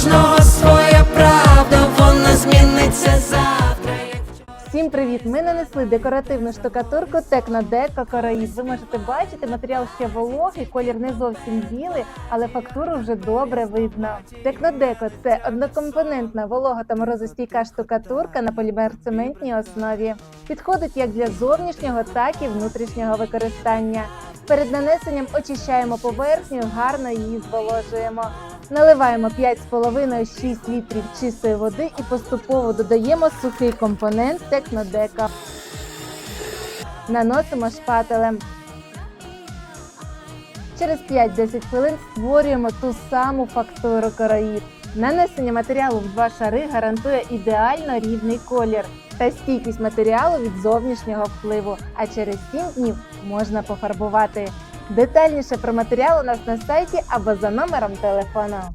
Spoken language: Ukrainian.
кожного своя правда, вона зміниться завтра. Всім привіт! Ми нанесли декоративну штукатурку Технодеко Кораїд. Ви можете бачити, матеріал ще вологий, колір не зовсім білий, але фактуру вже добре видно. Технодеко це однокомпонентна волога та морозостійка штукатурка на полімер-цементній основі. Підходить як для зовнішнього, так і внутрішнього використання. Перед нанесенням очищаємо поверхню, гарно її зволожуємо. Наливаємо 5,5-6 літрів чистої води і поступово додаємо сухий компонент Технодека. Наносимо шпателем. Через 5-10 хвилин створюємо ту саму фактуру короїд. Нанесення матеріалу в два шари гарантує ідеально рівний колір та стійкість матеріалу від зовнішнього впливу, а через 7 днів можна пофарбувати. Детальніше про матеріал у нас на сайті або за номером телефону.